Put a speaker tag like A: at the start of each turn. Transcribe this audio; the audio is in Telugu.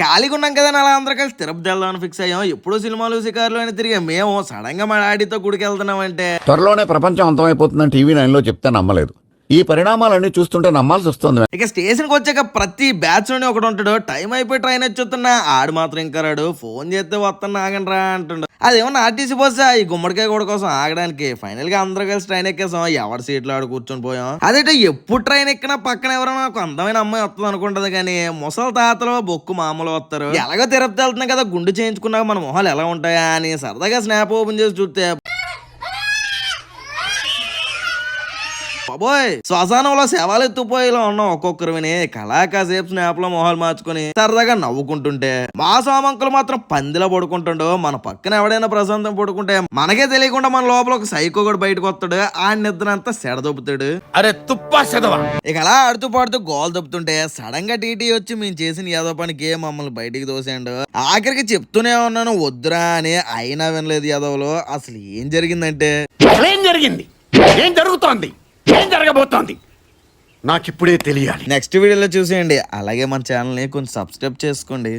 A: ఖాళీగా ఉన్నాం కదా అలా అందరూ కలిసి. తిరుపతి వెళ్దామని ఫిక్స్ అయ్యాం. ఎప్పుడో సినిమాలు షికారులు అని తిరిగి. మేము సడన్గా మా డాడీతో గుడికి వెళ్తున్నామంటే.
B: త్వరలోనే ప్రపంచం అంతమైపోతుందని టీవీ నైన్లో చెప్తే నమ్మలేదు. ఈ పరిణామాలన్నీ చూస్తుంటే నమ్మాల్సి వస్తుంది
A: ఇక స్టేషన్కి వచ్చాక ప్రతి బ్యాచ్లోనే ఒకడు ఉంటాడు. టైం అయిపోయి ట్రైన్ వచ్చేస్తున్నా ఆడు మాత్రం ఇంకా రాడు. ఫోన్ చేస్తే వస్తున్నా ఆగండి అంటుండు. అదేమన్నా ఆర్టీసీ బస్సా? ఈ గుమ్మడికాయ కూడా కోసం ఆగడానికి. ఫైనల్గా అందరూ కలిసి ట్రైన్ ఎక్కేసాం. ఎవరి సీట్లో ఆడు కూర్చొని పోయాం. అదేంటే ఎప్పుడు ట్రైన్ ఎక్కినా పక్కన ఎవరైనా ఒక అందమైన అమ్మాయి వస్తుంది అనుకుంటది కానీ ముసలి తాతలు బొక్కు మామూలు వస్తారు ఎలాగో తిరుపతి వెళ్తున్నాం కదా గుండు చేయించుకున్నాక మన మొహాలు ఎలా ఉంటాయా అని సరదాగా స్నాప్ ఓపెన్ చేసి చూస్తే బాబోయ్ శ్మశానంలో శవాలు ఎత్తుపోయేలా ఉన్నాం ఒక్కొక్కరు విని. కళా కాసేపు స్నాప్లో మొహాలు మార్చుకుని సరదాగా నవ్వుకుంటుంటే మా సోమంకులు మాత్రం పందిలో పడుకుంటుండో. మన పక్కన ఎవడైనా ప్రశాంతం పడుకుంటే మనకే తెలియకుండా మన లోపల ఒక సైకో కూడా బయటకు వస్తాడు. ఆ నిద్ర అంతా సెడదొప్పుతాడు
C: అరే తుప్పా చదవా
A: ఇక అలా ఆడుతూ పాడుతూ గోల్ దొప్పుతుంటే సడన్గా టీటీ వచ్చి మేము చేసిన ఏదో పనికి మమ్మల్ని బయటికి తోసేయండు. ఆఖరికి చెప్తూనే ఉన్నాను వద్దురా అని అయినా వినలేదు యాదవ్లో. అసలు ఏం జరిగిందంటే?
C: ఏం జరిగింది? ఏం జరుగుతోంది? ఏం జరగబోతోంది నాకిప్పుడే తెలియాలి.
A: నెక్స్ట్ వీడియోలో చూసేయండి. అలాగే మన ఛానల్ని కొంచెం సబ్స్క్రైబ్ చేసుకోండి.